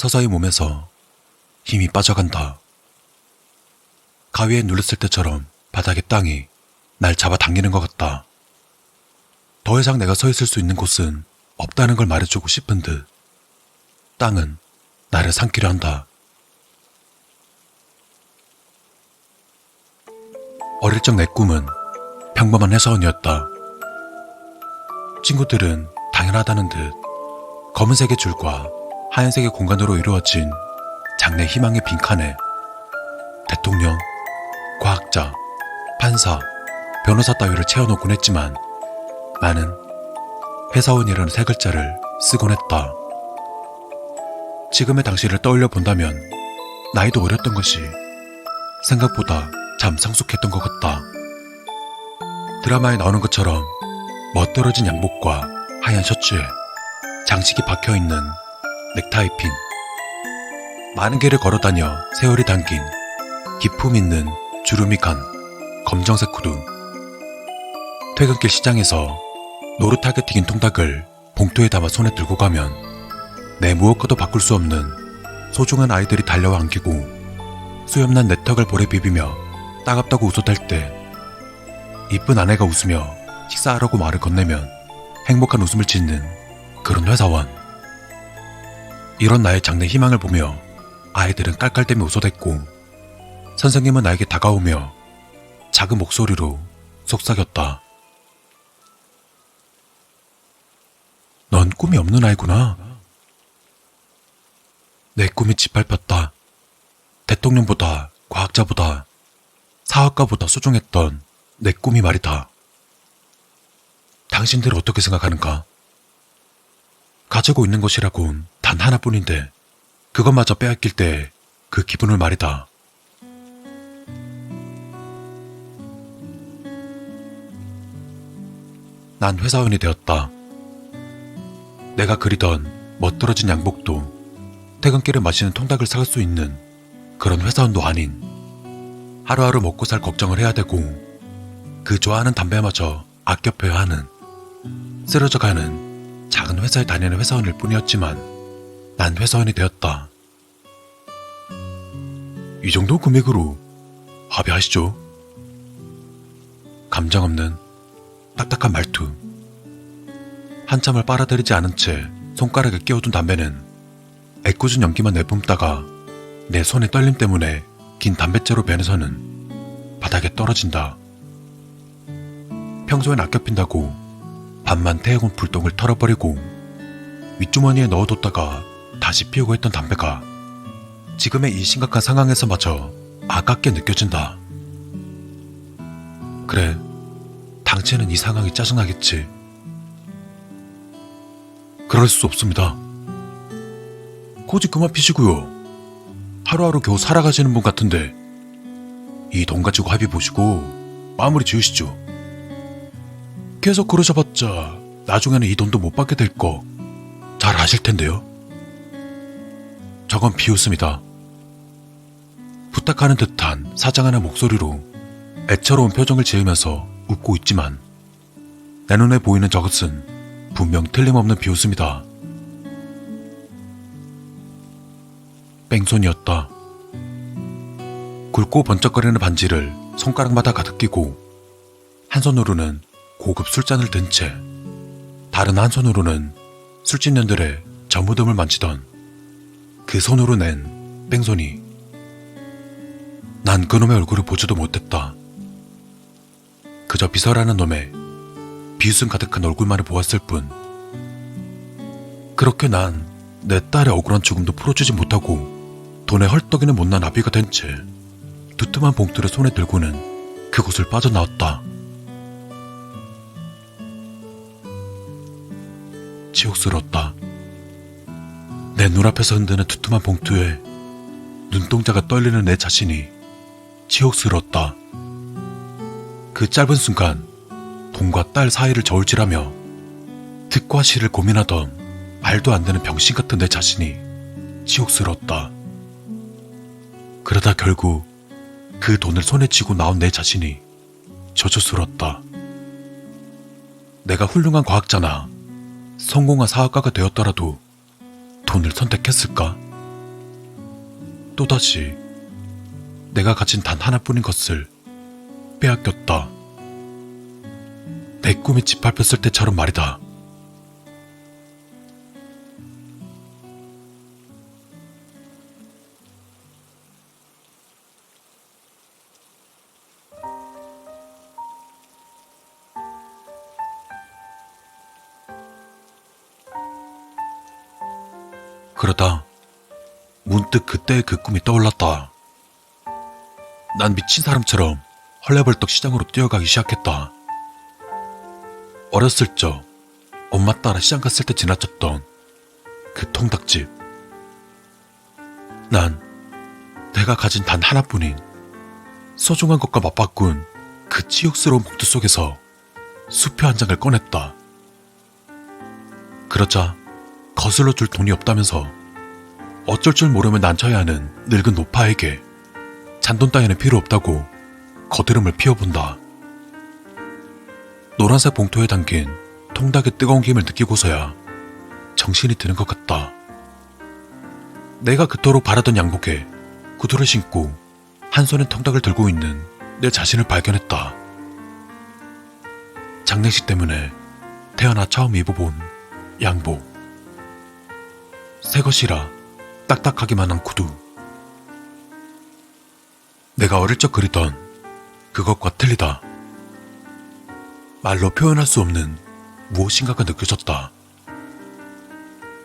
서서히 몸에서 힘이 빠져간다. 가위에 눌렸을 때처럼 바닥의 땅이 날 잡아당기는 것 같다. 더 이상 내가 서 있을 수 있는 곳은 없다는 걸 말해주고 싶은 듯 땅은 나를 삼키려 한다. 어릴 적 내 꿈은 평범한 회사원이었다. 친구들은 당연하다는 듯 검은색의 줄과 하얀색의 공간으로 이루어진 장래 희망의 빈칸에 대통령, 과학자, 판사, 변호사 따위를 채워놓곤 했지만 나는 회사원이라는 세 글자를 쓰곤 했다. 지금의 당시를 떠올려 본다면 나이도 어렸던 것이 생각보다 참 성숙했던 것 같다. 드라마에 나오는 것처럼 멋들어진 양복과 하얀 셔츠에 장식이 박혀 있는 넥타이 핀. 많은 길을 걸어 다녀 세월이 담긴 기품 있는 주름이 간 검정색 구두. 퇴근길 시장에서 노릇하게 튀긴 통닭을 봉투에 담아 손에 들고 가면 내 무엇과도 바꿀 수 없는 소중한 아이들이 달려와 안기고 수염난 내 턱을 볼에 비비며 따갑다고 웃어댈 때 이쁜 아내가 웃으며 식사하라고 말을 건네면 행복한 웃음을 짓는 그런 회사원. 이런 나의 장래 희망을 보며 아이들은 깔깔대며 웃어댔고 선생님은 나에게 다가오며 작은 목소리로 속삭였다. 넌 꿈이 없는 아이구나. 내 꿈이 짓밟혔다. 대통령보다 과학자보다 사학가보다 소중했던 내 꿈이 말이다. 당신들 어떻게 생각하는가? 가지고 있는 것이라곤 단 하나뿐인데 그것마저 빼앗길 때 그 기분을 말이다. 난 회사원이 되었다. 내가 그리던 멋들어진 양복도 퇴근길에 마시는 통닭을 사갈 수 있는 그런 회사원도 아닌 하루하루 먹고 살 걱정을 해야 되고 그 좋아하는 담배마저 아껴 펴야 하는 쓰러져가는 작은 회사에 다니는 회사원일 뿐이었지만 난 회사원이 되었다. 이 정도 금액으로 합의하시죠. 감정 없는 딱딱한 말투. 한참을 빨아들이지 않은 채 손가락에 끼워둔 담배는 애꿎은 연기만 내뿜다가 내 손의 떨림 때문에 긴 담뱃재로 변해서는 바닥에 떨어진다. 평소엔 아껴 핀다고 밤만 태워온 불똥을 털어버리고 윗주머니에 넣어뒀다가 다시 피우고 했던 담배가 지금의 이 심각한 상황에서마저 아깝게 느껴진다. 그래, 당체는 이 상황이 짜증나겠지. 그럴 수 없습니다. 고집 그만 피시고요. 하루하루 겨우 살아가시는 분 같은데 이 돈 가지고 합의 보시고 마무리 지으시죠. 계속 그러셔봤자 나중에는 이 돈도 못 받게 될 거 잘 아실 텐데요. 저건 비웃음이다. 부탁하는 듯한 사장하는 목소리로 애처로운 표정을 지으면서 웃고 있지만 내 눈에 보이는 저것은 분명 틀림없는 비웃음이다. 뺑소니였다. 굵고 번쩍거리는 반지를 손가락마다 가득 끼고 한 손으로는 고급 술잔을 든 채 다른 한 손으로는 술집년들의 전무덤을 만지던 그 손으로 낸 뺑소니. 난 그놈의 얼굴을 보지도 못했다. 그저 비서라는 놈의 비웃음 가득한 얼굴만을 보았을 뿐. 그렇게 난 내 딸의 억울한 죽음도 풀어주지 못하고 돈에 헐떡이는 못난 아비가 된 채 두툼한 봉투를 손에 들고는 그곳을 빠져나왔다. 치욕스러웠다. 내 눈앞에서 흔드는 두툼한 봉투에 눈동자가 떨리는 내 자신이 치욕스러웠다. 그 짧은 순간 돈과 딸 사이를 저울질하며 득과 실을 고민하던 말도 안 되는 병신 같은 내 자신이 치욕스러웠다. 그러다 결국 그 돈을 손에 쥐고 나온 내 자신이 저주스러웠다. 내가 훌륭한 과학자나 성공한 사학가가 되었더라도 돈을 선택했을까? 또다시 내가 가진 단 하나뿐인 것을 빼앗겼다. 내 꿈이 짓밟혔을 때처럼 말이다. 그러다 문득 그때의 그 꿈이 떠올랐다. 난 미친 사람처럼 헐레벌떡 시장으로 뛰어가기 시작했다. 어렸을 적 엄마 따라 시장 갔을 때 지나쳤던 그 통닭집. 난 내가 가진 단 하나뿐인 소중한 것과 맞바꾼 그 치욕스러운 봉투 속에서 수표 한 장을 꺼냈다. 그러자 거슬러 줄 돈이 없다면서 어쩔 줄 모르며 난처해 하는 늙은 노파에게 잔돈 따위는 필요 없다고 거드름을 피워본다. 노란색 봉투에 담긴 통닭의 뜨거운 김을 느끼고서야 정신이 드는 것 같다. 내가 그토록 바라던 양복에 구두를 신고 한 손에 통닭을 들고 있는 내 자신을 발견했다. 장례식 때문에 태어나 처음 입어본 양복. 새 것이라 딱딱하기만 한 구두. 내가 어릴 적 그리던 그것과 틀리다. 말로 표현할 수 없는 무엇인가가 느껴졌다.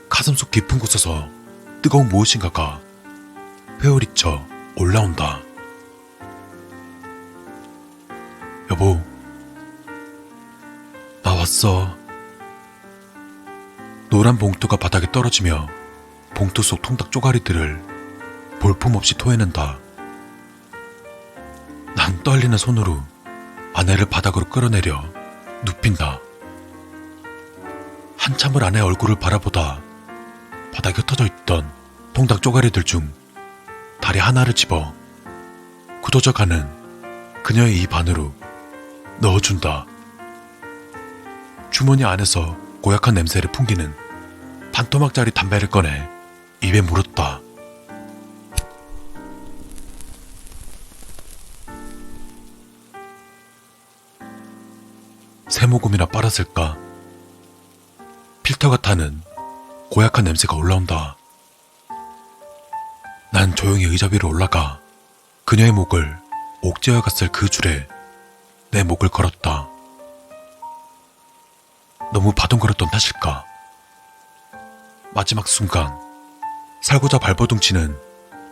가슴속 깊은 곳에서 뜨거운 무엇인가가 회오리쳐 올라온다. 여보, 나 왔어. 노란 봉투가 바닥에 떨어지며 봉투 속 통닭 쪼가리들을 볼품없이 토해낸다. 난 떨리는 손으로 아내를 바닥으로 끌어내려 눕힌다. 한참을 아내 얼굴을 바라보다 바닥에 흩어져 있던 통닭 쪼가리들 중 다리 하나를 집어 굳어져 가는 그녀의 입 안으로 넣어준다. 주머니 안에서 고약한 냄새를 풍기는 반토막짜리 담배를 꺼내 입에 물었다. 새모금이나 빨았을까? 필터가 타는 고약한 냄새가 올라온다. 난 조용히 의자 위로 올라가 그녀의 목을 옥죄어 갔을 그 줄에 내 목을 걸었다. 너무 바둥거렸던 탓일까? 마지막 순간 살고자 발버둥 치는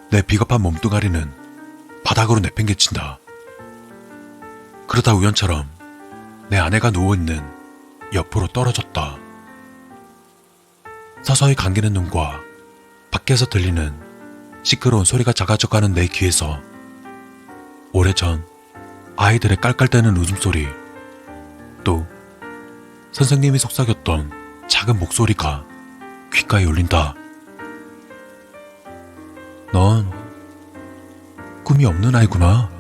내 비겁한 몸뚱아리는 바닥으로 내팽개친다. 그러다 우연처럼 내 아내가 누워있는 옆으로 떨어졌다. 서서히 감기는 눈과 밖에서 들리는 시끄러운 소리가 작아져가는 내 귀에서 오래전 아이들의 깔깔대는 웃음소리 또 선생님이 속삭였던 작은 목소리가 귓가에 울린다. 넌 꿈이 없는 아이구나.